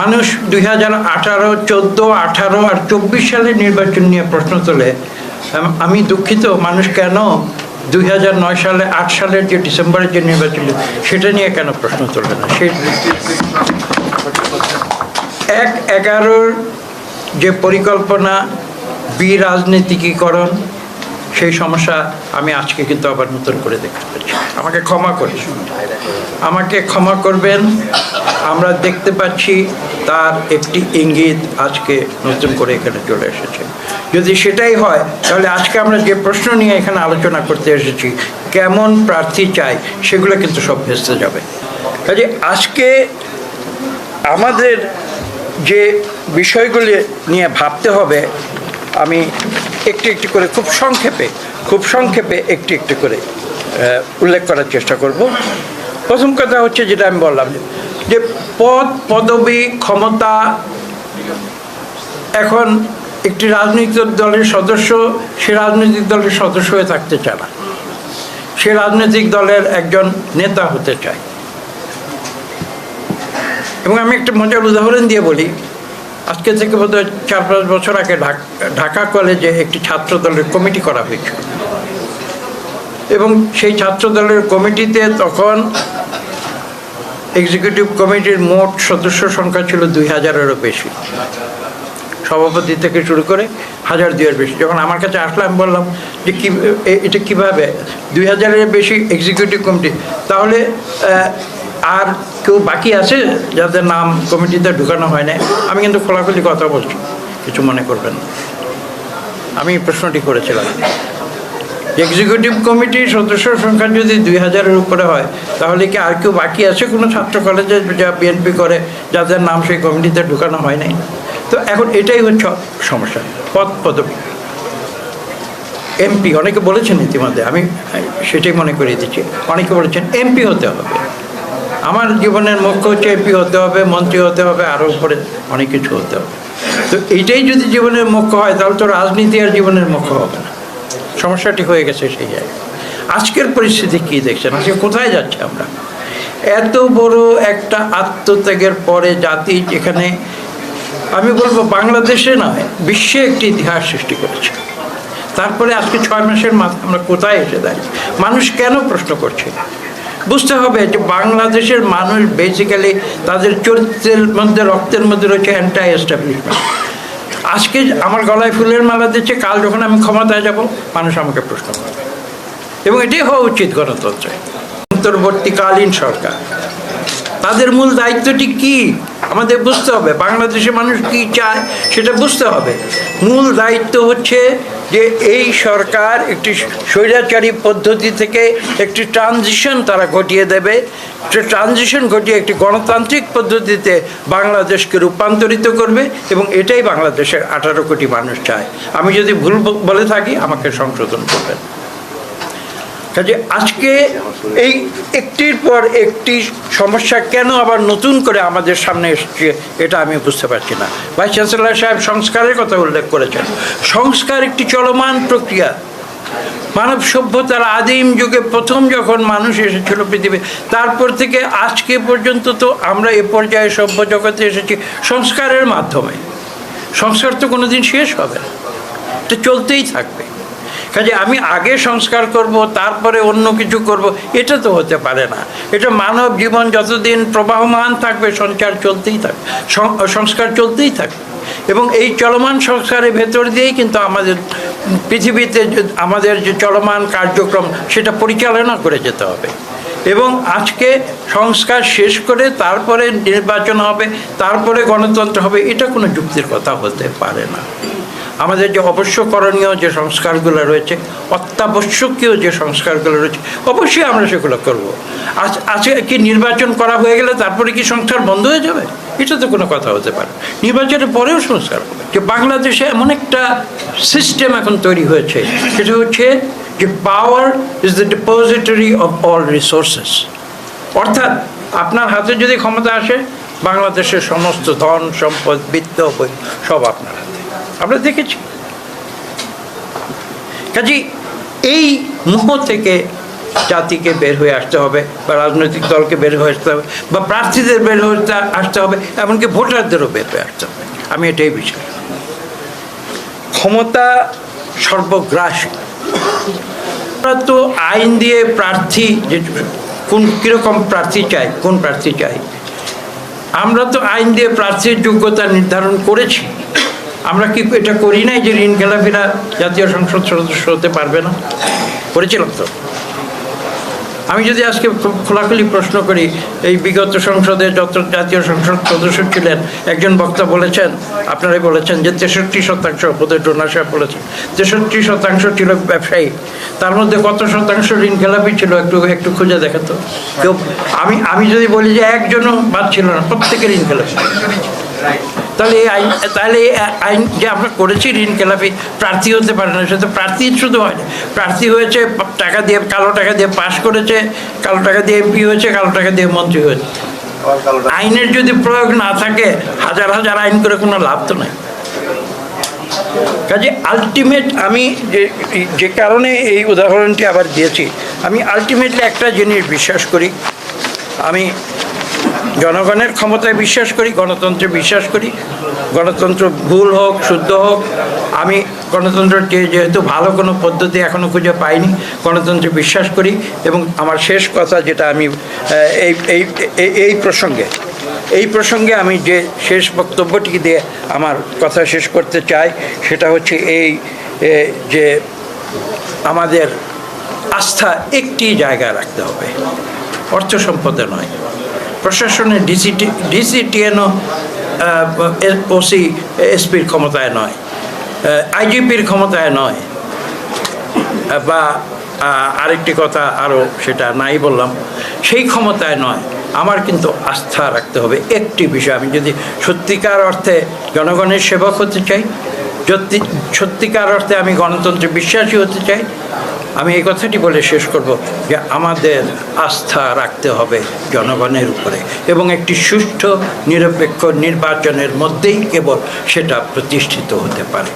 মানুষ দুই হাজার আঠারো, চোদ্দ, আঠারো আর চব্বিশ সালের নির্বাচন নিয়ে প্রশ্ন তোলে, আমি দুঃখিত, মানুষ কেন দুই হাজার নয় সালে, আট সালের যে ডিসেম্বরের যে নির্বাচন সেটা নিয়ে কেন প্রশ্ন তোলে না? সেই এক এগারোর যে পরিকল্পনা বিরাজনীতিকীকরণ সেই সমস্যা আমি আজকে কিন্তু আবার নতুন করে দেখতে পাচ্ছি আমাকে ক্ষমা করে আমাকে ক্ষমা করবেন। আমরা দেখতে পাচ্ছি তার একটি ইঙ্গিত আজকে নতুন করে এখানে চলে এসেছে। যদি সেটাই হয়, তাহলে আজকে আমরা যে প্রশ্ন নিয়ে এখানে আলোচনা করতে এসেছি, কেমন প্রার্থী চাই, সেগুলো কিন্তু সব ভেস্তে যাবে। কাজে আজকে আমাদের যে বিষয়গুলি নিয়ে ভাবতে হবে, আমি একটি একটি করে, খুব সংক্ষেপে খুব সংক্ষেপে একটি একটি করে উল্লেখ করার চেষ্টা করব। প্রথম কথা হচ্ছে যেটা আমি বললাম যে পদ, পদবি, ক্ষমতা এখন একটি রাজনৈতিক দলের সদস্য, সে রাজনৈতিক দলের সদস্য হয়ে থাকতে চায় না। সে রাজনৈতিক দলের একজন নেতা হতে চায়। এবং আমি একটা মজার উদাহরণ দিয়ে বলি। আজকে থেকে বোধহয় চার পাঁচ বছর আগে ঢাক- ঢাকা কলেজে একটি ছাত্র দলের কমিটি করা হয়েছিল এবং সেই ছাত্র দলের কমিটিতে তখন এক্সিকিউটিভ কমিটির মোট সদস্য সংখ্যা ছিল দুই হাজারেরও বেশি। সভাপতি থেকে শুরু করে হাজার দুইয়ের বেশি। যখন আমার কাছে আসলো, আমি বললাম যে কি এটা কীভাবে? দুই হাজারের বেশি এক্সিকিউটিভ কমিটি তাহলে আর কেউ বাকি আছে? যাদের নাম কমিটিতে ঢুকানো হয় না আমি কিন্তু খোলাখুলি কথা বলছি। কিছু মনে করবেন না। আমি প্রশ্নটি করেছিলাম। এক্সিকিউটিভ কমিটির সদস্য সংখ্যা যদি দুই হাজারের উপরে হয়, তাহলে কি আর কেউ বাকি আছে কোনো ছাত্র কলেজে যা বিএনপি করে, যাদের নাম সেই কমিটিতে ঢুকানো হয় নাই? তো এখন এটাই হচ্ছে সমস্যা, পদ পদবি। এমপি অনেকে বলেছেন ইতিমধ্যে, আমি সেটাই মনে করিয়ে দিচ্ছি। অনেকে বলেছেন এমপি হতে হবে। আমার জীবনের মুখ্য হচ্ছে এমপি হতে হবে, মন্ত্রী হতে হবে আরও উপরে অনেক কিছু হতে হবে। তো এইটাই যদি জীবনের মুখ্য হয়, তাহলে তো রাজনীতি আর জীবনের মুখ্য হবে না। সমস্যাটি হয়ে গেছে সেই জায়গায়। আজকের পরিস্থিতি কি দেখছেন? আজকে কোথায় যাচ্ছে আমরা? এত বড় একটা আত্মত্যাগের পরে জাতি যেখানে, আমি বলব বাংলাদেশে নয়, বিশ্বে একটি ইতিহাস সৃষ্টি করেছে। তারপরে আজকে ছয় মাসের মাথায় আমরা কোথায় এসে দাঁড়িয়ে মানুষ কেন প্রশ্ন করছে? বুঝতে হবে যে বাংলাদেশের মানুষ বেসিক্যালি তাদের চরিত্রের মধ্যে, রক্তের মধ্যে রয়েছে অ্যান্টাই এস্টাবলিশমেন্ট আজকে আমার গলায় ফুলের মালা দিচ্ছে, কাল যখন আমি ক্ষমতায় যাব, মানুষ আমাকে প্রশ্ন করবে। এবং এটাই হওয়া উচিত গণতন্ত্রে। অন্তর্বর্তীকালীন সরকার। তাদের মূল দায়িত্বটি কি? আমাদের বুঝতে হবে। বাংলাদেশের মানুষ কি চায় সেটা বুঝতে হবে। মূল দায়িত্ব হচ্ছে যে এই সরকার একটি স্বৈরাচারী পদ্ধতি থেকে একটি ট্রানজিশন তারা ঘটিয়ে দেবে। ট্রানজিশন ঘটিয়ে একটি গণতান্ত্রিক পদ্ধতিতে বাংলাদেশকে রূপান্তরিত করবে এবং এটাই বাংলাদেশের আঠারো কোটি মানুষ চায়। আমি যদি ভুল বলে থাকি, আমাকে সংশোধন করবেন। কাজে আজকে এই একটির পর একটি সমস্যা কেন আবার নতুন করে আমাদের সামনে এসছে, এটা আমি বুঝতে পারছি না। ভাইস চ্যান্সেলর সাহেব সংস্কারের কথা উল্লেখ করেছেন। সংস্কার একটি চলমান প্রক্রিয়া। মানব সভ্যতার আদিম যুগে প্রথম যখন মানুষ এসেছিল পৃথিবী, তারপর থেকে আজকে পর্যন্ত তো আমরা এ পর্যায়ে সভ্য জগতে এসেছি সংস্কারের মাধ্যমে। সংস্কার তো কোনো দিন শেষ হবে না। এটা চলতেই থাকবে। কাজে আমি আগে সংস্কার করব, তারপরে অন্য কিছু করব, এটা তো হতে পারে না। এটা মানব জীবন যতদিন প্রবাহমান থাকবে সঞ্চার চলতেই থাকবে সংস্কার চলতেই থাকবে এবং এই চলমান সংস্কারের ভেতর দিয়েই কিন্তু আমাদের পৃথিবীতে আমাদের যে চলমান কার্যক্রম, সেটা পরিচালনা করে যেতে হবে। এবং আজকে সংস্কার শেষ করে তারপরে নির্বাচন হবে, তারপরে গণতন্ত্র হবে, এটা কোনো যুক্তির কথা হতে পারে না। আমাদের যে অবশ্য করণীয় যে সংস্কারগুলো রয়েছে, অত্যাবশ্যকীয় যে সংস্কারগুলো রয়েছে, অবশ্যই আমরা সেগুলো করব। আজ, আজকে কি নির্বাচন করা হয়ে গেলে তারপরে কি সংস্কার বন্ধ হয়ে যাবে? এটা তো কোনো কথা হতে পারে। নির্বাচনের পরেও সংস্কার যে বাংলাদেশে এমন একটা সিস্টেম এখন তৈরি হয়েছে, সেটা হচ্ছে যে power is the depository of all resources অর্থাৎ আপনার হাতে যদি ক্ষমতা আসে, বাংলাদেশের সমস্ত ধন, সম্পদ, বিত্ত সব আপনার হাতে। আমরা দেখেছি। কাজী, এই মোহ থেকে জাতিকে বের হয়ে আসতে হবে বা রাজনৈতিক দলকে বের হয়ে আসতে হবে বা প্রার্থীদের বের হয়ে আসতে- হবে, এমনকি ভোটারদেরও বের হয়ে আসতে হবে। আমি এটাই বিষয় ক্ষমতা সর্বগ্রাসী। তো আইন দিয়ে প্রার্থী যে কোন কীরকম প্রার্থী চাই, কোন প্রার্থী চাই? আমরা তো আইন দিয়ে প্রার্থীর যোগ্যতা নির্ধারণ করেছি। আমরা কি এটা করি নাই যে ঋণ খেলাপিরা জাতীয় সংসদ সদস্য হতে পারবে না? করেছিলাম তো। আমি যদি আজকে খোলাখুলি প্রশ্ন করি, এই বিগত সংসদে যত জাতীয় সংসদ সদস্য ছিলেন, একজন বক্তা বলেছেন, আপনারাই বলেছেন যে তেষট্টি শতাংশ বোধহয় ডোনার সাহেব বলেছেন, তেষট্টি শতাংশ ছিল ব্যবসায়ী, তার মধ্যে কত শতাংশ ঋণ খেলাপি ছিল একটু একটু খুঁজে দেখেন তো। কেউ আমি আমি যদি বলি যে একজনও বাদ ছিল না, প্রত্যেকের ঋণ খেলাপি তাহলে এই আইন তাহলে এই আইন যে আমরা করেছি ঋণ খেলাপি প্রার্থী হতে পারে না সে তো প্রার্থী শুধু হয় না। প্রার্থী হয়েছে, টাকা দিয়ে, কালো টাকা দিয়ে পাশ করেছে, কালো টাকা দিয়ে এমপি হয়েছে, কালো টাকা দিয়ে মন্ত্রী হয়েছে। আইনের যদি প্রয়োগ না থাকে, হাজার হাজার আইন করে কোনো লাভ তো নাই। কাজে আলটিমেট আমি যে যে কারণে এই উদাহরণটি আবার দিয়েছি, আমি আলটিমেটলি একটা জিনিস বিশ্বাস করি। আমি জনগণের ক্ষমতায় বিশ্বাস করি, গণতন্ত্রে বিশ্বাস করি। গণতন্ত্র ভুল হোক, শুদ্ধ হোক, আমি গণতন্ত্রের যে- যেহেতু ভালো কোনো পদ্ধতি এখনও খুঁজে পাইনি, গণতন্ত্রে বিশ্বাস করি এবং আমার শেষ কথা যেটা আমি এই, এই- এই প্রসঙ্গে এই প্রসঙ্গে আমি যে শেষ বক্তব্যটি দিয়ে আমার কথা শেষ করতে চাই, সেটা হচ্ছে এই যে আমাদের আস্থা একটি জায়গায় রাখতে হবে। অর্থ সম্পদে নয়। প্রশাসনের ডিসিটি ডিসিটিএনও ওসি এসপির ক্ষমতায় নয় আইজিপির ক্ষমতায় নয় বা আরেকটি কথা আরও সেটা নাই বললাম, সেই ক্ষমতায় নয়। আমার কিন্তু আস্থা রাখতে হবে একটি বিষয়। আমি যদি সত্যিকার অর্থে জনগণের সেবক হতে চাই সত্যিকার অর্থে আমি গণতন্ত্রে বিশ্বাসী হতে চাই আমি এই কথাটি বলে শেষ করব যে আমাদের আস্থা রাখতে হবে জনগণের উপরে এবং একটি সুষ্ঠু, নিরপেক্ষ নির্বাচনের মধ্যেই কেবল সেটা প্রতিষ্ঠিত হতে পারে।